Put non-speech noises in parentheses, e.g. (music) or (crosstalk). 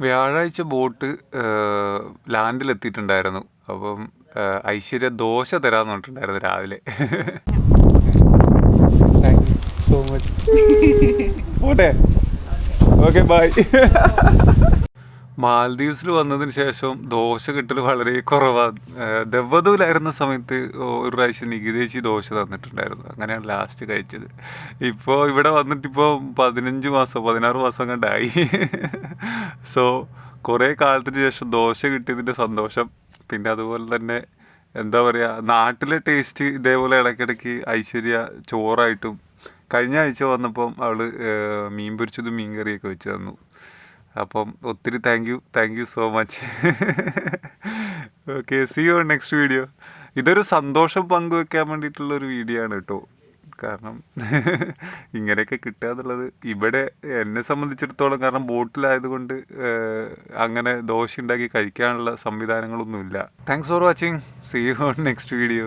വ്യാഴാഴ്ച ബോട്ട് ലാൻഡിലെത്തിയിട്ടുണ്ടായിരുന്നു. അപ്പം ഐശ്വര്യ ദോശ തരാന്ന് പറഞ്ഞിട്ടുണ്ടായിരുന്നു രാവിലെ. സോ മച്ച് (laughs) പോട്ടെ. ഓക്കെ ബൈ (laughs) മാൽദീവ്സിൽ വന്നതിന് ശേഷം ദോശ കിട്ടൽ വളരെ കുറവാണ് ദവ്വതൂലായിരുന്ന സമയത്ത് ഒരു പ്രാവശ്യം നികിതേച്ചി ദോശ തന്നിട്ടുണ്ടായിരുന്നു. അങ്ങനെയാണ് ലാസ്റ്റ് കഴിച്ചത്. ഇപ്പോൾ ഇവിടെ വന്നിട്ടിപ്പോൾ പതിനഞ്ച് മാസം പതിനാറ് മാസം കണ്ടായി സോ കുറേ കാലത്തിന് ശേഷം ദോശ കിട്ടിയതിന്റെ സന്തോഷം. പിന്നെ അതുപോലെ തന്നെ എന്താ പറയുക നാട്ടിലെ ടേസ്റ്റ് ഇതേപോലെ ഇടയ്ക്കിടയ്ക്ക് ഐശ്വര്യ ചോറായിട്ടും കഴിഞ്ഞ ആഴ്ച വന്നപ്പം അവൾ മീൻ പൊരിച്ചതും മീൻ കറിയൊക്കെ വെച്ച് തന്നു. അപ്പം ഒത്തിരി thank you thank you so much okay see you next video ഇതൊരു സന്തോഷം പങ്കുവെക്കാൻ വേണ്ടിയിട്ടുള്ള ഒരു വീഡിയോ ആണ് കേട്ടോ. കാരണം ഇങ്ങനെയൊക്കെ കിട്ടുക എന്നുള്ളത് ഇവിടെ എന്നെ സംബന്ധിച്ചിടത്തോളം കാരണം ബോട്ടിലായതുകൊണ്ട് അങ്ങനെ ദോശ ഉണ്ടാക്കി കഴിക്കാനുള്ള സംവിധാനങ്ങളൊന്നുമില്ല. Thanks for watching see you next video